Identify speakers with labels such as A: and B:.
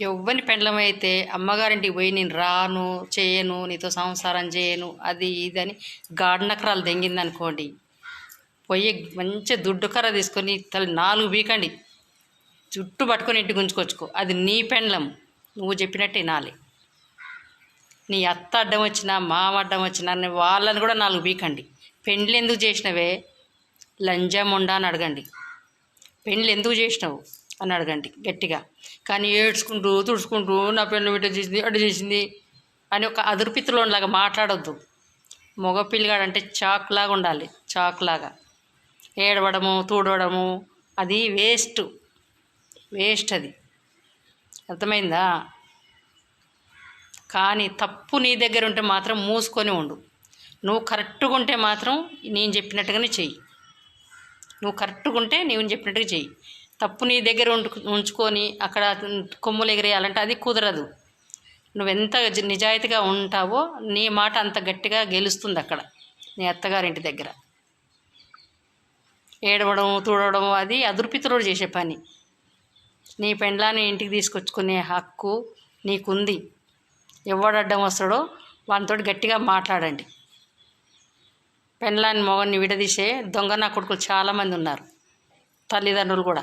A: ఎవ్వని పెండ్లమైతే అమ్మగారింటికి పోయి నేను రాను చేయను నీతో సంసారం చేయను అది ఇది అని గాఢనకరాలు దెంగింది అనుకోండి పోయి మంచి దుడ్డు కర్ర తీసుకొని తల్లి నాలుగు బీకండి చుట్టూ పట్టుకొని ఇంటికి ఉంచుకొచ్చుకో. అది నీ పెండ్లం. నువ్వు చెప్పినట్టే వినాలి నీ అత్త అడ్డం వచ్చినా మామ అడ్డం వచ్చినా నీ వాళ్ళని కూడా నాలుగు బీకండి పెండ్లు ఎందుకు చేసినవే? లంజం ఉండా అని అడగండి. పెండ్లు ఎందుకు చేసినావు? అని అడగండి గట్టిగా. కానీ ఏడ్చుకుంటూ తుడుచుకుంటూ నా పిల్లలు బిడ్డ చేసింది అటు చేసింది అని ఒక అదురుపిత్తులోలాగా మాట్లాడొద్దు. మగ పిల్లిగాడంటే చాక్లాగా ఉండాలి చాక్లాగా. ఏడవడము తూడవడము అది వేస్ట్ వేస్ట్ అది. అర్థమైందా? కానీ తప్పు నీ దగ్గర ఉంటే మాత్రం మూసుకొని ఉండు. నువ్వు కరెక్ట్గా ఉంటే మాత్రం నేను చెప్పినట్టుగానే చెయ్యి. నువ్వు కరెక్ట్గా ఉంటే నేను చెప్పినట్టుగా చెయ్యి. తప్పు నీ దగ్గర ఉండు ఉంచుకొని అక్కడ కొమ్ములు ఎగిరేయాలంటే అది కుదరదు. నువ్వెంత నిజాయితీగా ఉంటావో నీ మాట అంత గట్టిగా గెలుస్తుంది అక్కడ నీ అత్తగారింటి దగ్గర. ఏడవడం తూడవడం అది అదుర్పితుడు చేసే పని. నీ పెండ్లాన్ని ఇంటికి తీసుకొచ్చుకునే హక్కు నీకుంది. ఎవడడ్డం వస్తాడో వానితో గట్టిగా మాట్లాడండి. పెండ్లాన్ని మొగన్ని విడదీసే దొంగ నా కొడుకులు చాలామంది ఉన్నారు తల్లిదండ్రులు కూడా.